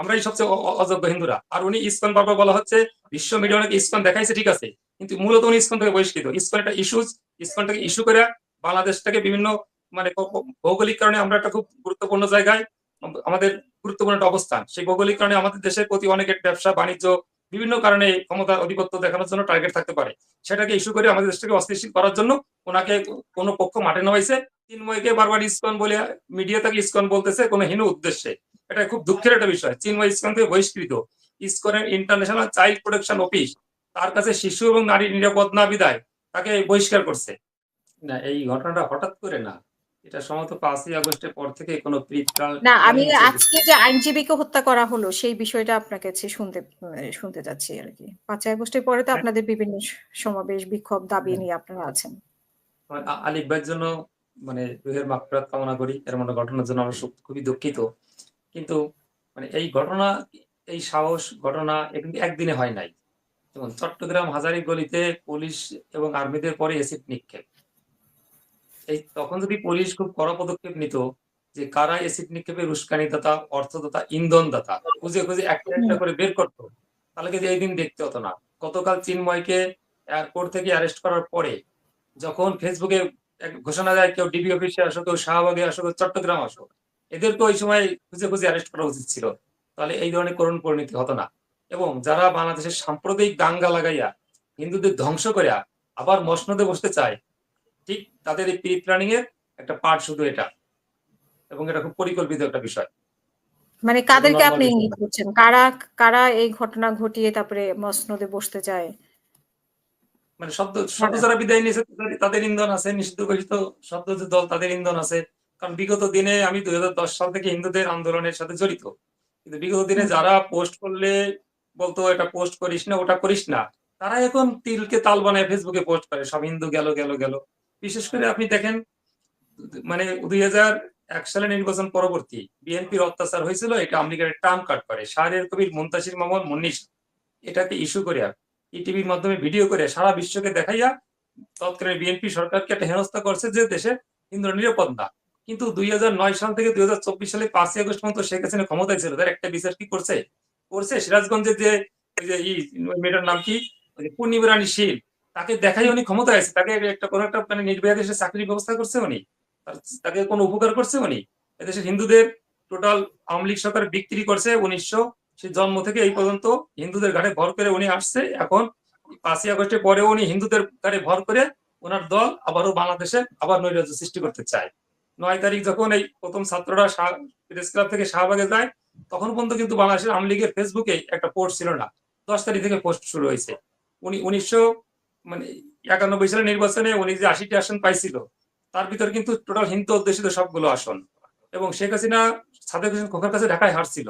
আমরাই সবচেয়ে অযোগ্য হিন্দুরা। আর উনি ইসকন বারবার বলা হচ্ছে, বিশ্ব মিডিয়া অনেক ইসকন দেখাইছে, ঠিক আছে? কিন্তু মূলত উনি ইসকন থেকে বহিষ্কৃত। ইসকন একটা ইস্যুজ ইসকনটাকে ইস্যু করে বাংলাদেশটাকে বিভিন্ন মানে ভৌগোলিক কারণে আমরা একটা খুব গুরুত্বপূর্ণ জায়গায়, আমাদের গুরুত্বপূর্ণ একটা অবস্থান। সেই ভৌগোলিক কারণে আমাদের দেশের প্রতি অনেকের ব্যবসা, বাণিজ্য, বিভিন্ন কারণে ক্ষমতার আধিপত্য দেখানোর জন্য টার্গেট থাকতে পারে। সেটাকে ইস্যু করে আমাদের দেশটাকে অস্থিতিশীল করার জন্য ওনাকে কোনো পক্ষ মাঠে নামাইছে। চিন্ময়কে বারবার ইসকন বলে মিডিয়া থেকে ইসকন বলতেছে কোনো হীন উদ্দেশ্যে। এটা খুব দুঃখের একটা বিষয়। চিন্ময় ইসকন থেকে বহিষ্কৃত। ইসকনের ইন্টারন্যাশনাল চাইল্ড প্রোটেকশন অফিস তার কাছে শিশু এবং নারী নিরাপদ না বিদায় তাকে বহিষ্কার করছে। না এই ঘটনাটা হঠাৎ করে না। এটা সম্ভবত পাঁচই আগস্টের পর থেকে কোনো pre-plan- না আমি আজকে যে আইনজীবীকে হত্যা করা হলো সেই বিষয়টা আপনার কাছে শুনতে শুনতে যাচ্ছি আর কি। পাঁচই আগস্টের পরে তো হ্যাঁ। আপনাদের বিভিন্ন সমাবেশ বিক্ষোভ দাবি হ্যাঁ। নিয়ে আপনারা আছেন। আলিফ ভাইয়ের জন্য মানে রুহের মাগফিরাত কামনা করি। এর মতো ঘটনার জন্য আমরা খুবই দুঃখিত। কিন্তু মানে এই ঘটনা, এই সাহস ঘটনা কিন্তু একদিনে হয় নাই। যেমন চট্টগ্রাম হাজারি গলিতে পুলিশ এবং আর্মিদের পরে এসিড নিক্ষেপ। এই তখন যদি পুলিশ খুব কড়া পদক্ষেপ নিত যে কারা এসিড নিক্ষেপের উস্কানিদাতা অর্থদাতা, ইন্ধনদাতা, খুঁজে খুঁজে একটা একটা করে বের করতো, তাহলে কিন্তু এই দিন দেখতে হতো না। গতকাল চিন্ময়কে এয়ারপোর্ট থেকে অ্যারেস্ট করার পরে যখন ফেসবুকে ঘোষণা দেয়, কেউ ডিবি অফিসে আসো, কেউ শাহবাগে আসো, কেউ চট্টগ্রাম আসো এদেরকে ওই সময় খুঁজে খুঁজে অ্যারেস্ট করা উচিত ছিল। তাহলে এই ধরনের করুণ পরিণতি হতো না। এবং যারা বাংলাদেশের সাম্প্রদায়িক দাঙ্গা লাগাইয়া হিন্দুদের ধ্বংস করিয়া আবার মসনদে বসতে চায় ঠিক তাদের এই প্রি প্ল্যানিং এর একটা পার্ট শুধু এটা। এবং এটা খুব পরিকল্পিত একটা বিষয়। মানে কাদেরকে আপনি ইঙ্গিত করছেন? কারা কারা এই ঘটনা ঘটিয়ে তারপরে মসনদে বসতে চায়? মানে শব্দ শব্দ যারা বিদায় নিয়েছে তাদের- ইন্ধন আছে নিষিদ্ধ ঘোষিত শব্দ যে দল তাদের ইন্ধন আছে। কারণ বিগত দিনে আমি দুই হাজার দশ সাল থেকে হিন্দুদের আন্দোলনের সাথে জড়িত। কিন্তু বিগত দিনে যারা পোস্ট করলে বলতো এটা পোস্ট করিস না ওটা করিস না। তারা এখন তিলকে তাল বানায় ফেসবুকে পোস্ট করে সব হিন্দু গেল গেল গেল। বিশেষ করে আপনি দেখেন মানে দুই হাজার এক সালে নির্বাচন পরবর্তী বিএনপির অত্যাচার হয়েছিল এটা আমেরিকার টার্ম কাট করে শাহরের কবির মুন্তাসির মামুন মুন্নিস এটাকে ইস্যু করে ইটিভির মাধ্যমে ভিডিও করে সারা বিশ্বকে দেখাইয়া তৎকালীন বিএনপি সরকারকে একটা হেনস্থা করছে যে দেশে হিন্দু নিরাপদ না। কিন্তু দুই হাজার নয় সাল থেকে দুই হাজার চব্বিশ সালে পাঁচই আগস্ট পর্যন্ত শেখ হাসিনা ক্ষমতায় ছিল। তার একটা বিচার কি করছে? করছে সিরাজগঞ্জের যে মেয়েটার নাম কি? পূর্ণিমা রানী শীল। তাকে দেখাই উনি ক্ষমতায় আছে। তাকে একটা কোনো একটা মানে নির্বাহী দেশে চাকরির ব্যবস্থা করছে উনি। তাকে কোনো উপকার করছে উনি? এদেশের হিন্দুদের টোটাল আওয়ামী লীগ সরকার বিক্রি করছে উনিশশো সে জন্ম থেকে এই পর্যন্ত হিন্দুদের ঘাটে ভর করে উনি আসছে। এখন পাঁচই আগস্টের পরে উনি হিন্দুদের ঘাটে ভর করে ওনার দল আবারও বাংলাদেশে আবার নৈরাজ্য সৃষ্টি করতে চায়। নয় তারিখ যখন এই প্রথম ছাত্ররা প্রেস ক্লাব থেকে শাহবাগে যায়, তখন পর্যন্ত কিন্তু বাংলাদেশের আওয়ামী লীগের ফেসবুকে একটা পোস্ট ছিল না। দশ তারিখ থেকে পোস্ট শুরু হয়েছে। উনি উনিশশো মানে একানব্বই সালের নির্বাচনে উনি যে আশিটি আসন পাইছিল, তার ভিতর কিন্তু টোটাল হিন্দু অধ্যুষিত সবগুলো আসন। এবং শেখ হাসিনা, সাদেক হোসেন খোকার কাছে ঢাকায় হারছিল।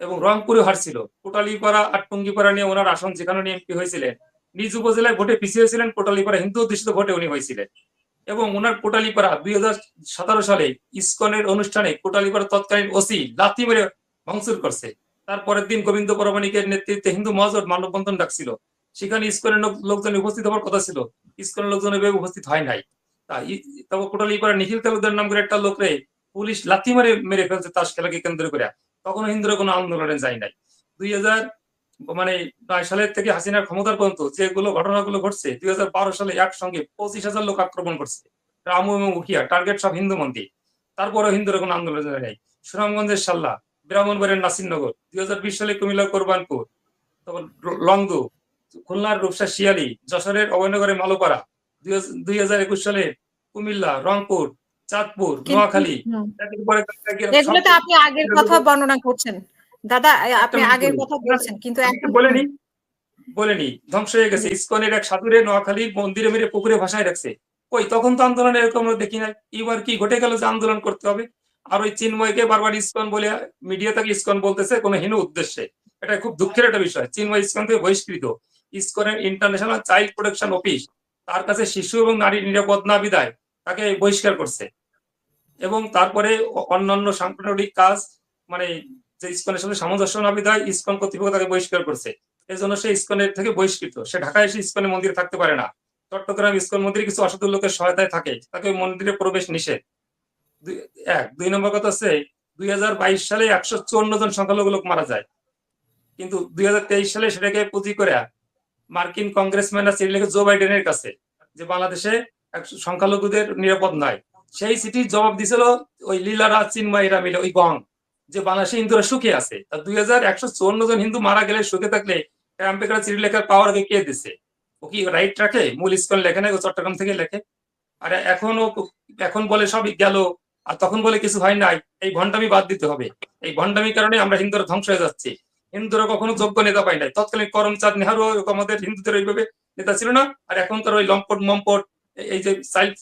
এবং রংপুরে হারছিল। কোটালীপাড়া আর টুঙ্গিপাড়া নিয়ে ওনার আসন যেখানে উনি এমপি হয়েছিলেন, নিজ উপজেলায় ভোটে পিছিয়ে হয়েছিলেন কোটালীপাড়া হিন্দু অধ্যুষিত ভোটে উনি হয়েছিলেন। এবং ওনার কোটালিপাড়া দুই হাজার সতেরো সালে ইসকনের অনুষ্ঠানে কোটালীপাড়া তৎকালীন ওসি লাথি মেরে ভাঙচুর করছে। তারপরের দিন গোবিন্দ পরমাণিকের নেতৃত্বে হিন্দু মহাজোট মানববন্ধন ডাকছিল। সেখানে ইসকনের লোক- লোকজন উপস্থিত হওয়ার কথা ছিল। ইসকনের লোকজন এভাবে উপস্থিত হয় নাই। তারপর কোটালীপাড়া নিখিল তালুকদার নাম করে একটা লোকরে পুলিশ লাথি মারে মেরে ফেলছে তাস খেলাকে কেন্দ্র করে তখন হিন্দুরা কোনো আন্দোলনে যায় নাই। দুই হাজার মানে নয় সালের থেকে হাসিনার ক্ষমতার পর্যন্ত যেগুলো ঘটনাগুলো ঘটছে দুই হাজার বারো সালে একসঙ্গে পঁচিশ হাজার লোক আক্রমণ করছে। রামু এবং উখিয়া টার্গেট সব হিন্দু মন্দির। তারপরেও হিন্দুরা কোনো আন্দোলনে নাই। সুনামগঞ্জের সাল্লা ব্রাহ্মণবাড়ির নাসিরনগর দুই হাজার বিশ সালে কুমিল্লা কোরবানপুর তারপর লংদু খুলনার রূপসা শিয়ালি যশোরের অভয়নগরের মালোপাড়া দুই হাজার একুশ সালে কুমিল্লা রংপুর চাঁদপুর নোয়াখালী। আপনি আগের কথা বর্ণনা করছেন। দাদা আপনি আগের কথা বলছেন কিন্তু বলেনি। বলেনি ধ্বংস হয়ে গেছে। ইসকনের এক সাধুরে নোয়াখালীর মন্দিরে মেরে পুকুরে ভাসায় রাখছে। কই তখন তো আন্দোলন এরকম দেখি নাই। এবার কি ঘটে গেল যে আন্দোলন করতে হবে? আর ওই চিন্ময়কে বারবার ইসকন বলে মিডিয়া ইসকন বলতেছে কোনো হীন উদ্দেশ্যে। এটা খুব দুঃখের একটা বিষয়। চিন্ময় ইসকন থেকে বহিষ্কৃত। ইসকনের ইন্টারন্যাশনাল চাইল্ড প্রোটেকশন অফিস তার কাছে শিশু এবং নারী নিরাপদ না বিদায় তাকে বহিষ্কার করছে। এবং তারপরে অন্যান্য সাংগঠনিক কাজ মানে যে ইসকনের সাথে সামঞ্জস্য না বিদায় ইসকন কর্তৃপক্ষ তাকে বহিষ্কার করছে। এই জন্য সে ইসকনের থেকে বহিষ্কৃত। সে ঢাকায় এসে ইসকনের মন্দিরে থাকতে পারে না। চট্টগ্রাম ইসকন মন্দিরে কিছু অসাধু লোকের সহায়তায় থাকে। তাকে মন্দিরে প্রবেশ নিষেধ। এক, দুই নম্বর কথা হচ্ছে, দুই সালে একশো চুয়ান্ন জন সংখ্যালঘু লোক মারা যায়। কিন্তু দুই হাজার তেইশ সালে সেটাকে পুঁজি করে মার্কিন কংগ্রেসম্যানরা চিঠি লিখে জো বাইডেনের কাছে, যে বাংলাদেশে সংখ্যালঘুদের নিরাপদ নয়। সেই চিঠির জবাব দিছিল ওই লীলারা চিন্ময়ীরা মিলে, ওই গং। যে বাংলাদেশে হিন্দুরা সুখে আছে। দুই হাজার একশো জন হিন্দু মারা গেলে সুখে থাকলে লেখার পাওয়ার কে দিছে? ও কি রাইট রাখে? মূল ইস্কন লেখে না চট্টগ্রাম থেকে লেখে? আর এখন ও এখন বলে সবই গেল, আর তখন বলে কিছু হয় নাই, এই ভণ্ডামি বাদ দিতে হবে। এই ভণ্ডামির কারণে আমরা হিন্দুরা ধ্বংস হয়ে যাচ্ছি। হিন্দুরা কখনো যোগ্য নেতা পাই নাই। তৎকালীন করমচাঁদ নেহারু আমাদের হিন্দুদের ওইভাবে নেতা ছিল না, আর এখন তার ওই লম্পট মম্পট, এই যে চাইল্ড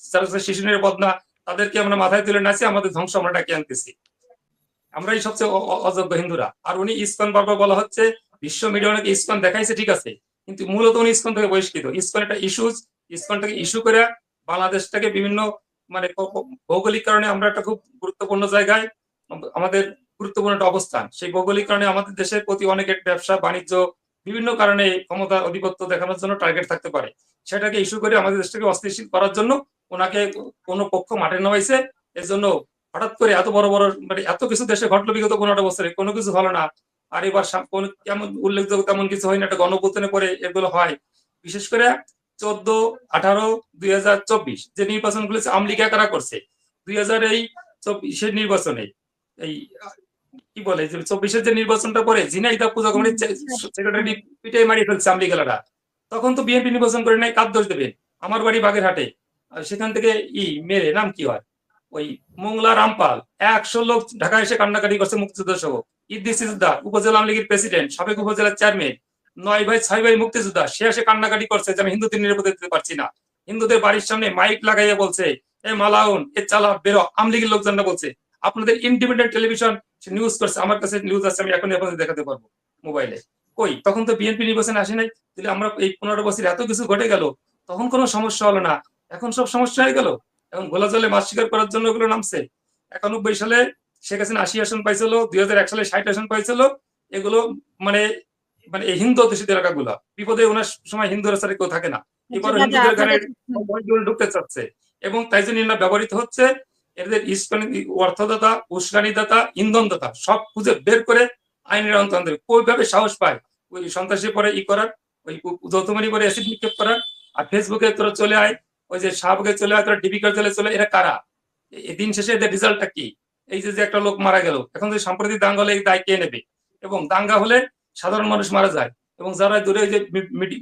শিশু বদনা তাদেরকে আমরা মাথায় তুলে নাচি, আমাদের ধ্বংস আমরা ডাকে আনতেছি। আমরাই সবচেয়ে অযোগ্য হিন্দুরা। আর উনি ইসকন বারবার বলা হচ্ছে, বিশ্ব মিডিয়া অনেক ইসকন দেখাইছে, ঠিক আছে। কিন্তু মূলত উনি ইসকন থেকে বহিষ্কৃত। ইসকন একটা ইস্যুজ ইসকনটাকে ইস্যু করে বাংলাদেশটাকে বিভিন্ন মানে ভৌগোলিক কারণে আমরা একটা খুব গুরুত্বপূর্ণ জায়গায় আমাদের গুরুত্বপূর্ণ একটা অবস্থান। সেই ভৌগোলিক কারণে আমাদের দেশের প্রতি অনেকের ব্যবসা, বাণিজ্য, বিভিন্ন কারণে ক্ষমতা আধিপত্য দেখানোর জন্য টার্গেট থাকতে পারে। সেটাকে ইস্যু করে আমাদের দেশটাকে অস্থিতিশীল করার জন্য ওনাকে কোনো পক্ষ মাঠে নামাইছে। এর জন্য হঠাৎ করে এত বড় বড় মানে এত কিছু দেশে ঘটলো, বিগত পনেরোটা বছরে, কোনো কিছু হলো না। আর এবার কেমন উল্লেখযোগ্য তেমন কিছু হয় না, একটা গণপতনে পরে এগুলো হয়। বিশেষ করে চোদ্দ, আঠারো, দুই হাজার চব্বিশ যে নির্বাচনগুলো আমলিকা কারা করছে, দুই হাজার এই চব্বিশের নির্বাচনে, এই, কি বলে, যে চব্বিশের যে নির্বাচনটা পরে জিনাইদা পূজা কমিটির সেক্রেটারি পিটে মারি ফেলছে আমলিগালারা তখন তো বিএনপি নির্বাচন করে নাই, কার দোষ দেবেন আমার বাড়ি বাগেরহাটে সেখান থেকে ই মেরে, নাম কি হয়? ওই মোংলা রামপাল, একশো লোক ঢাকা এসে কান্নাকাটি করছে মুক্তিযোদ্ধা সহ ইদ্দিস ইসুদ্দার উপজেলা আওয়ামী লীগের প্রেসিডেন্ট, সাবেক উপজেলার চেয়ারম্যান, নয় ভাই, ছয় ভাই মুক্তিযোদ্ধা, সে এসে কান্নাকাটি করছে যে আমি হিন্দুদের নিরাপদে দিতে পারছি না। হিন্দুদের বাড়ির সামনে মাইক লাগাইয়া বলছে, এ মালাউন, এ চালা বেরো। আওয়ামী লীগের লোকজনরা বলছে, আপনাদের ইন্ডিপেন্ডেন্ট টেলিভিশন নিউজ করছে, আমার কাছে নিউজ আছে, আমি এখনই আপনাদের দেখাতে পারব মোবাইলে কই, তখন তো বিএনপি নির্বাচনে আসে নাই, তাহলে আমরা এই পনেরো বছর এত কিছু ঘটে গেল, তখন কোনো সমস্যা হলো না, এখন সব সমস্যা হয়ে গেল? এখন গোলা জলে মাছ শিকার করার জন্য ওগুলো নামছে। একানব্বই সালে শেখ হাসিনা আশি আসন পাইছিল দুই হাজার এক সালে ষাট আসন পাইছিল। এগুলো মানে মানে এই হিন্দু অধ্যুষিত এলাকাগুলো। বিপদে ওনার সময় হিন্দুরা ছাড়া কেউ থাকে না। এবার হিন্দুদের গানে ঢুকতে চাচ্ছে। এবং তাই জন্য এরা ব্যবহৃত হচ্ছে। এদের অর্থদাতা উস্কানিদাতা ইন্ধনদাতা সব খুঁজে বের করে আইনের অন্তর্গত ওইভাবে সাহস পায়? ওই সন্ত্রাসী পরে ই করার ওই যৌথমারি করে অ্যাসিড নিক্ষেপ করার। আর ফেসবুকে তোরা চলে আয়। ওই যে শাহবাগে চলে তোরা ডিবি চলে চলে এরা কারা? দিন শেষে এদের রেজাল্টটা কি? এই যে একটা লোক মারা গেল, এখন যে সাম্প্রতিক দাঙ্গা হলে এই দায় কে নেবে? এবং দাঙ্গা হলে সাধারণ মানুষ মারা যায়। এবং যারা দূরে যে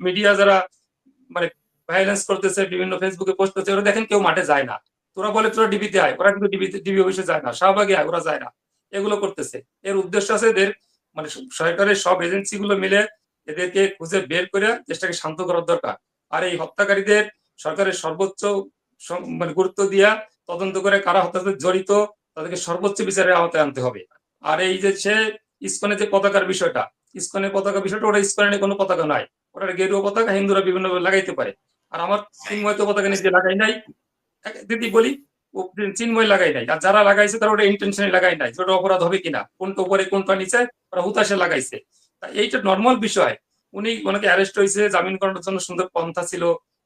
মিডিয়া যারা মানে ভাইলেন্স করতেছে, বিভিন্ন ফেসবুকে পোস্ট করছে, ওরা দেখেন কেউ মাঠে যায় না। তোরা বলে তোরা ডিবিতে আয়, ওরা কিন্তু ডিবিতে, ডিবি অফিসে যায় না, শাহবাগে আয়, ওরা যায় না। এগুলো করতেছে। এর উদ্দেশ্য আছে এদের মানে সরকারের সব এজেন্সি গুলো মিলে এদেরকে খুঁজে বের করে দেশটাকে শান্ত করার দরকার। আর এই হত্যাকারীদের সরকারের সর্বোচ্চ মানে গুরুত্ব দিয়া তদন্ত করে কারা হত্যাতে জড়িত, তাদেরকে সর্বোচ্চ বিচারের আওতায় আনতে হবে। আর এই যে সে ইস্কনের যে পতাকার বিষয়টা, ইস্কনের পতাকা বিষয়টা, ওটা ইস্কনের কোনো পতাকা নাই ওটা গেরুয়া পতাকা, হিন্দুরা বিভিন্ন লাগাইতে পারে। আর আমার চিন্ময় তো পতাকা নিজে লাগাই নাই দিদি বলি চিন্ময় লাগাই নাই, আর যারা লাগাইছে তারা ওটা ইন্টেনশনে লাগাই নাই ওটা অপরাধ হবে কিনা, কোনটা উপরে, কোনটা নিচে, ওরা হুতাশে লাগাইছে। এইটা নর্মাল বিষয়। উনি ওনাকে অ্যারেস্ট হয়েছে জামিন করানোর জন্য সুন্দর পন্থা ছিল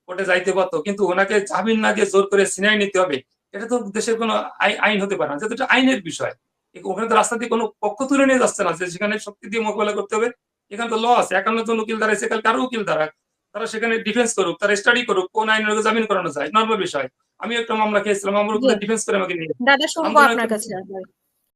কোর্টে যাইতে পারতো কিন্তু ওনাকে জামিন না দিয়ে জোর করে সিনাই নিতে হবে এটা তো দেশের কোনো আইন হতে পারে না যেহেতু এটা আইনের বিষয়। ওখানে তো রাস্তা দিয়ে কোনো পক্ষ তুলে নিয়ে যাচ্ছে না যে সেখানে শক্তি দিয়ে মোকাবেলা করতে হবে এখানে তো ল আছে একান্ন জন উকিল দাঁড়াইছে কালকে আরও উকিল দাঁড়াক তারা সেখানে ডিফেন্স করুক তারা স্টাডি করুক কোন আইনের জামিন করানো যায় নর্মাল বিষয়। আমি একটা মামলা খেয়েছিলাম আমার। ডিফেন্স করে আমাকে নিয়ে